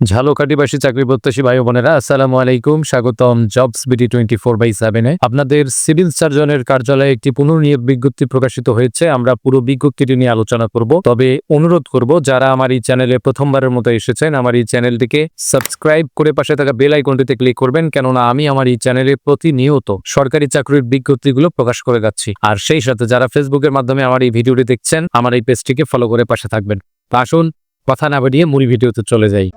ঝালকাঠিবাসী চাকরি প্রত্যাশী ভাই বোনেরা, আসসালামু আলাইকুম। স্বাগতম jobs BD twenty four by সেভেনে আপনাদের সিভিল সার্জনের কার্যালয়ে একটি পুনর্নিয়োগ বিজ্ঞপ্তি প্রকাশিত হয়েছে, আমরা পুরো বিজ্ঞপ্তিটি নিয়ে আলোচনা করব। তবে অনুরোধ করব, যারা আমার এই চ্যানেলে প্রথমবারের মতো এসেছেন, আমার এই চ্যানেলটিকে সাবস্ক্রাইব করে পাশে থাকা বেল আইকনটিতে ক্লিক করবেন, কেননা আমি আমার এই চ্যানেলে প্রতিনিয়ত সরকারি চাকরির বিজ্ঞপ্তিগুলো প্রকাশ করে যাচ্ছি। আর সেই সাথে যারা ফেসবুকের মাধ্যমে আমার এই ভিডিওটি দেখছেন, আমার এই পেজটিকে ফলো করে পাশে থাকবেন। আসুন, কথা না বাড়িয়ে মুড়ি ভিডিওতে চলে যাই।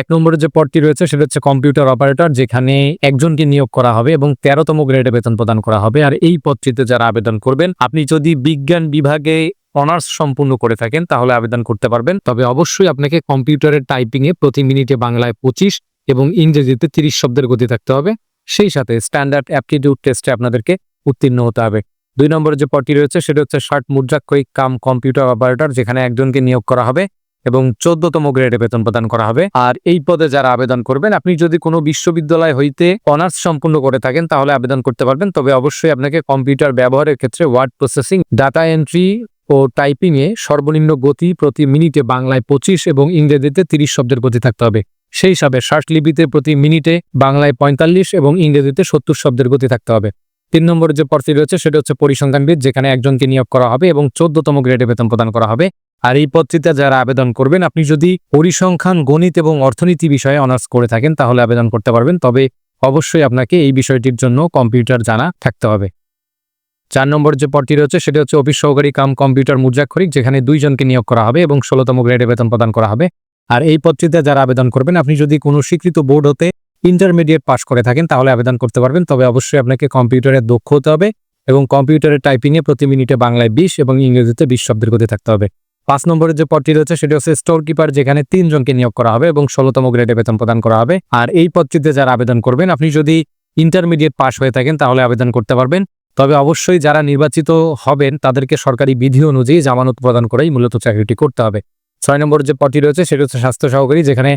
এক নম্বরে যে পদটি রয়েছে, সেটা হচ্ছে কম্পিউটার অপারেটর যেখানে একজনকে নিয়োগ করা হবে এবং তেরোতম গ্রেডে বেতন প্রদান করা হবে। আর এই পদটিতে যারা আবেদন করবেন, আপনি যদি বিজ্ঞান বিভাগে অনার্স সম্পূর্ণ করে থাকেন, তাহলে আবেদন করতে পারবেন। তবে অবশ্যই আপনাকে কম্পিউটারের টাইপিং এ প্রতি মিনিটে বাংলায় পঁচিশ এবং ইংরেজিতে তিরিশ শব্দের গতি থাকতে হবে। সেই সাথে স্ট্যান্ডার্ড অ্যাপটিটিউড টেস্টে আপনাদেরকে উত্তীর্ণ হতে হবে। দুই নম্বরে যে পদটি রয়েছে, সেটা হচ্ছে ষাট মুদ্রাক্ষরিক কাম কম্পিউটার অপারেটর যেখানে একজনকে নিয়োগ করা হবে। এবং চোদ্দতম গ্রেডে বেতন প্রদান করা হবে। আর এই পদে যারা আবেদন করবেন, আপনি যদি কোনো বিশ্ববিদ্যালয় হইতে অনার্স সম্পূর্ণ করে থাকেন, তাহলে আবেদন করতে পারবেন। তবে অবশ্যই আপনাকে কম্পিউটার ব্যবহারের ক্ষেত্রে ওয়ার্ড প্রসেসিং, ডাটা এন্ট্রি ও টাইপিং এ সর্বনিম্ন গতি প্রতি মিনিটে বাংলায় পঁচিশ এবং ইংরেজিতে তিরিশ শব্দের গতি থাকতে হবে। সেই হিসাবে লিপিতে প্রতি মিনিটে বাংলায় পঁয়তাল্লিশ এবং ইংরেজিতে সত্তর শব্দের গতি থাকতে হবে। তিন নম্বরের যে পদটি রয়েছে, সেটা হচ্ছে পরিসংখ্যানবিদ যেখানে একজনকে নিয়োগ করা হবে এবং চোদ্দতম গ্রেডে বেতন প্রদান করা হবে। আর এই পদটিতে যারা আবেদন করবেন, আপনি যদি পরিসংখ্যান, গণিত এবং অর্থনীতি বিষয়ে অনার্স করে থাকেন, তাহলে আবেদন করতে পারবেন। তবে অবশ্যই আপনাকে এই বিষয়টির জন্য কম্পিউটার জানা থাকতে হবে। চার নম্বর যে পদটি রয়েছে, সেটা হচ্ছে অফিস সহকারী কাম কম্পিউটার মুদ্রাক্ষরিক, যেখানে দুইজনকে নিয়োগ করা হবে এবং ষোলোতম গ্রেডে বেতন প্রদান করা হবে। আর এই পদটিতে যারা আবেদন করবেন, আপনি যদি কোনো স্বীকৃত বোর্ড হতে ইন্টারমিডিয়েট পাস করে থাকেন, তাহলে আবেদন করতে পারবেন। তবে অবশ্যই আপনাকে কম্পিউটারে দক্ষ হতে হবে এবং কম্পিউটারের টাইপিংয়ে প্রতি মিনিটে বাংলায় বিশ এবং ইংরেজিতে বিশ শব্দের গতি থাকতে হবে। পাঁচ নম্বরের যে পদটি রয়েছে, সেটি হচ্ছে স্টোর কিপার যেখানে তিনজনকে নিয়োগ করা হবে এবং ষোলোতম গ্রেডে বেতন প্রদান করা হবে। আর এই পদটিতে যারা আবেদন করবেন, আপনি যদি ইন্টারমিডিয়েট পাশ হয়ে থাকেন, তাহলে আবেদন করতে পারবেন। তবে অবশ্যই যারা নির্বাচিত হবেন, তাদেরকে সরকারি বিধি অনুযায়ী জামানত প্রদান করেই মূলত চাকরিটি করতে হবে। ছয় নম্বর যে পদটি রয়েছে, সেটি হচ্ছে স্বাস্থ্য সহকারী, যেখানে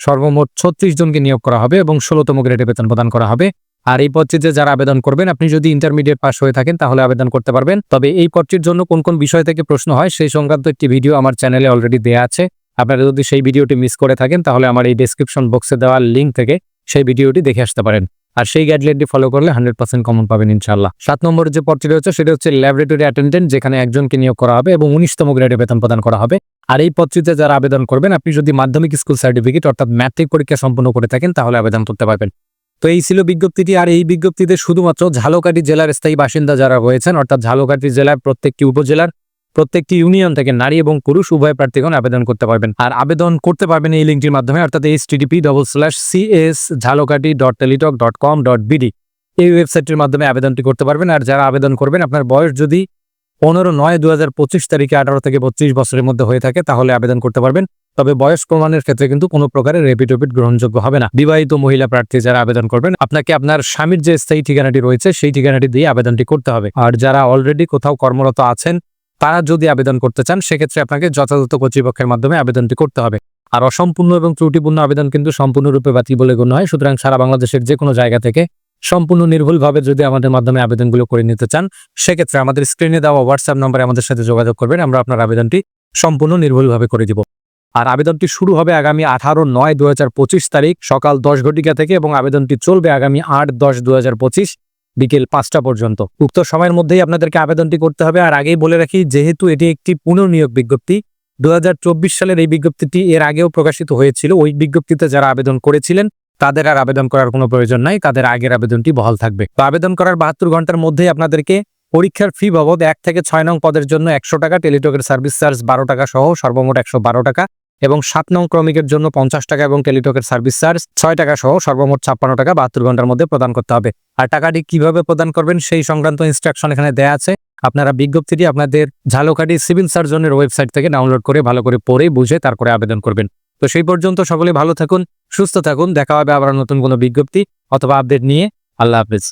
সর্বমোট ছত্রিশ জনকে নিয়োগ করা হবে এবং ষোলোতম গ্রেডে বেতন প্রদান করা হবে। আর এই পদটিতে যারা আবেদন করবেন, আপনি যদি ইন্টারমিডিয়েট পাস হয়ে থাকেন, তাহলে আবেদন করতে পারবেন। তবে এই পদটির জন্য কোন কোন বিষয় থেকে প্রশ্ন হয়, সেই সংক্রান্ত একটি ভিডিও আমার চ্যানেলে অলরেডি দেওয়া আছে। আপনারা যদি সেই ভিডিওটি মিস করে থাকেন, তাহলে আমার এই ডেসক্রিপশন বক্সে দেওয়া লিঙ্ক থেকে সেই ভিডিওটি দেখে আসতে পারেন। আর সেই গাইডলাইনটি ফলো করলে হান্ড্রেড পার্সেন্ট কমন পাবেন ইনশাল্লাহ সাত নম্বর যে পদটি রয়েছে, সেটা হচ্ছে ল্যাবরেটরি অ্যাটেন্ডেন্ট যেখানে একজনকে নিয়োগ করা হবে এবং উনিশতম গ্রেডে বেতন প্রদান করা হবে। আর এই পদটিতে যারা আবেদন করবেন, আপনি যদি মাধ্যমিক স্কুল সার্টিফিকেট অর্থাৎ ম্যাট্রিক পরীক্ষা সম্পন্ন করে থাকেন, তাহলে আবেদন করতে পারবেন। তো এই ছিল বিজ্ঞপ্তিটি, আর এই বিজ্ঞপ্তিতে শুধুমাত্র ঝালকাঠি জেলার স্থায়ী বাসিন্দা যারা রয়েছেন, অর্থাৎ ঝালকাঠি জেলার প্রত্যেকটি উপজেলার প্রত্যেকটি ইউনিয়ন থেকে নারী এবং পুরুষ, উভয় প্রার্থীগণ আবেদন করতে পারবেন। আর আবেদন করতে পারবেন এই লিঙ্কটির মাধ্যমে, অর্থাৎ H TTP double slash CS Jhalakathi dot Teletalk dot com dot BD এই ওয়েবসাইটটির মাধ্যমে আবেদনটি করতে পারবেন, আর যারা আবেদন করবেন, আপনার বয়স যদি পনেরো নয় দু তারিখে আঠারো থেকে বত্রিশ বছরের মধ্যে হয়ে থাকে, তাহলে আবেদন করতে পারবেন। তবে বয়স প্রমাণের ক্ষেত্রে কিন্তু কোনো প্রকারের রেপিটোপিট গ্রহণযোগ্য হবে না। বিবাহিত মহিলা প্রার্থী যারা আবেদন করবেন, আপনাকে আপনার স্বামীর যে স্থায়ী ঠিকানাটি রয়েছে, সেই ঠিকানাটি দিয়ে আবেদনটি করতে হবে। আর যারা অলরেডি কোথাও কর্মরত আছেন, তারা যদি আবেদন করতে চান, সেক্ষেত্রে আপনাকে যথাযথ কর্তৃপক্ষের মাধ্যমে আবেদনটি করতে হবে। আর অসম্পূর্ণ এবং ত্রুটিপূর্ণ আবেদন কিন্তু সম্পূর্ণরূপে বাতিল বলে গণ্য হয়। সুতরাং সারা বাংলাদেশের যে কোনো জায়গা থেকে সম্পূর্ণ নির্ভুলভাবে যদি আমাদের মাধ্যমে আবেদনগুলো করে নিতে চান, সেক্ষেত্রে আমাদের স্ক্রিনে দেওয়া হোয়াটসঅ্যাপ নম্বরে আমাদের সাথে যোগাযোগ করবেন, আমরা আপনার আবেদনটি সম্পূর্ণ নির্ভুলভাবে করে দিব। আর আবেদনটি শুরু হবে আগামী আঠারো নয় দু তারিখ সকাল দশ ঘটিকা থেকে এবং আবেদনটি চলবে আগামী আট দশ দু বিকেল পাঁচটা পর্যন্ত। উক্ত সময়ের মধ্যেই আপনাদেরকে আবেদনটি করতে হবে। আর আগেই বলে রাখি, যেহেতু এটি একটি পুনর্নিয়োগ বিজ্ঞপ্তি দু হাজার চব্বিশ সালের এই বিজ্ঞপ্তিটি এর আগেও প্রকাশিত হয়েছিল। ওই বিজ্ঞপ্তিতে যারা আবেদন করেছিলেন তাদের আর আবেদন করার কোনো প্রয়োজন নাই, তাদের আগের আবেদনটি বহাল থাকবে। তো আবেদন করার বাহাত্তর ঘণ্টার মধ্যেই আপনাদেরকে পরীক্ষার ফি বাবদ এক থেকে ছয় নং পদের জন্য একশো টাকা, টেলিটকের সার্ভিস চার্জ বারো টাকা সহ সর্বমোট একশো বারো টাকা এবং সাত নং ক্রমিকের জন্য পঞ্চাশ টাকা এবং টেলিটকের সার্ভিস চার্জ ছয় টাকা সহ সর্বমোট ছাপ্পান্ন টাকা বাহাত্তর ঘণ্টার মধ্যে প্রদান করতে হবে। আর টাকাটি কীভাবে প্রদান করবেন সেই সংক্রান্ত ইনস্ট্রাকশন এখানে দেয়া আছে। আপনারা বিজ্ঞপ্তিটি আপনাদের ঝালকাঠি সিভিল সার্জনের ওয়েবসাইট থেকে ডাউনলোড করে ভালো করে পড়ে বুঝে তারপরে আবেদন করবেন। তো সেই পর্যন্ত সকলে ভালো থাকুন সুস্থ থাকুন দেখা হবে আবার নতুন কোনো বিজ্ঞপ্তি অথবা আপডেট নিয়ে। আল্লাহ হাফিজ।